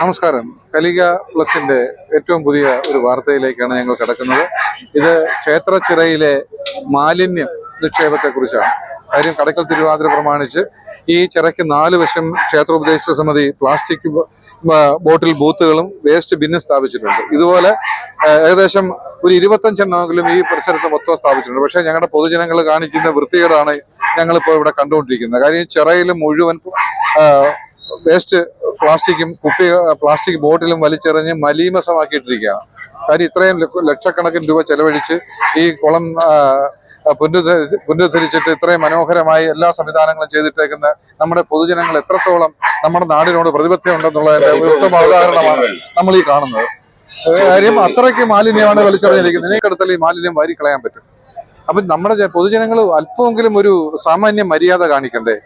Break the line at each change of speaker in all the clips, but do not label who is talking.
നമസ്കാരം. കലിക പ്ലസിന്റെ ഏറ്റവും പുതിയ ഒരു വാർത്തയിലേക്കാണ് ഞങ്ങൾ കിടക്കുന്നത്. ഇത് ക്ഷേത്രച്ചിറയിലെ മാലിന്യം നിക്ഷേപത്തെ കുറിച്ചാണ് കാര്യം കടക്കൽ തിരുവാതിര പ്രമാണിച്ച് ഈ ചിറയ്ക്ക് നാല് വശം ക്ഷേത്രോപദേശ സമിതി പ്ലാസ്റ്റിക് ബോട്ടിൽ ബൂത്തുകളും വേസ്റ്റ് ബിന്നും സ്ഥാപിച്ചിട്ടുണ്ട്. ഇതുപോലെ ഏകദേശം ഒരു ഇരുപത്തഞ്ചെണ്ണമെങ്കിലും ഈ പരിസരത്ത് മൊത്തം സ്ഥാപിച്ചിട്ടുണ്ട്. പക്ഷേ ഞങ്ങളുടെ പൊതുജനങ്ങൾ കാണിക്കുന്ന വൃത്തികേടാണ് ഞങ്ങളിപ്പോൾ ഇവിടെ കണ്ടുകൊണ്ടിരിക്കുന്നത്. കാര്യം ചിറയിൽ മുഴുവൻ വേസ്റ്റ് പ്ലാസ്റ്റിക്കും കുപ്പി പ്ലാസ്റ്റിക് ബോട്ടിലും വലിച്ചെറിഞ്ഞ് മലീമസമാക്കിയിട്ടിരിക്കുകയാണ്. കാര്യം ഇത്രയും ലക്ഷക്കണക്കിന് രൂപ ചെലവഴിച്ച് ഈ കുളം പുനരുദ്ധരിച്ചിട്ട് ഇത്രയും മനോഹരമായി എല്ലാ സംവിധാനങ്ങളും ചെയ്തിട്ടേക്കുന്ന നമ്മുടെ പൊതുജനങ്ങൾ എത്രത്തോളം നമ്മുടെ നാടിനോട് പ്രതിബദ്ധത ഉണ്ടെന്നുള്ളതിന്റെ ഉത്തമ ഉദാഹരണമാണ് നമ്മൾ ഈ കാണുന്നത്. കാര്യം അത്രയ്ക്ക് മാലിന്യമാണ് വലിച്ചെറിഞ്ഞിരിക്കുന്നത്. ഇതിനേക്കടുത്തൽ ഈ മാലിന്യം വാരി കളയാൻ പറ്റും. അപ്പം നമ്മുടെ പൊതുജനങ്ങൾ അല്പമെങ്കിലും ഒരു സാമാന്യ മര്യാദ കാണിക്കണ്ടേ?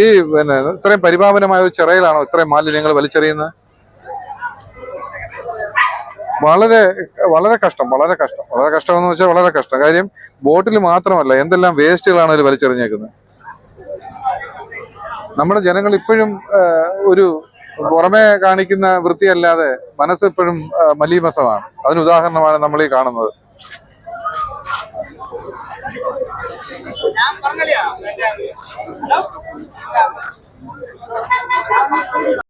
ഈ പിന്നെ ഇത്രയും പരിപാവനമായ ഒരു ചിറയിലാണോ ഇത്രയും മാലിന്യങ്ങൾ വലിച്ചെറിയുന്നത്? വളരെ വളരെ കഷ്ടം വളരെ കഷ്ടം. വളരെ കഷ്ടം എന്ന് വെച്ചാൽ വളരെ കഷ്ടം. കാര്യം ബോട്ടിൽ മാത്രമല്ല എന്തെല്ലാം വേസ്റ്റുകളാണ് അതിൽ വലിച്ചെറിഞ്ഞേക്കുന്നത്? നമ്മുടെ ജനങ്ങൾ ഇപ്പോഴും ഒരു പുറമെ കാണിക്കുന്ന വൃത്തിയല്ലാതെ മനസ്സ് ഇപ്പോഴും ആ, മലീമസമാണ്. അതിന് ഉദാഹരണമാണ് നമ്മൾ ഈ കാണുന്നത്. ഞാൻ പറഞ്ഞില്ല?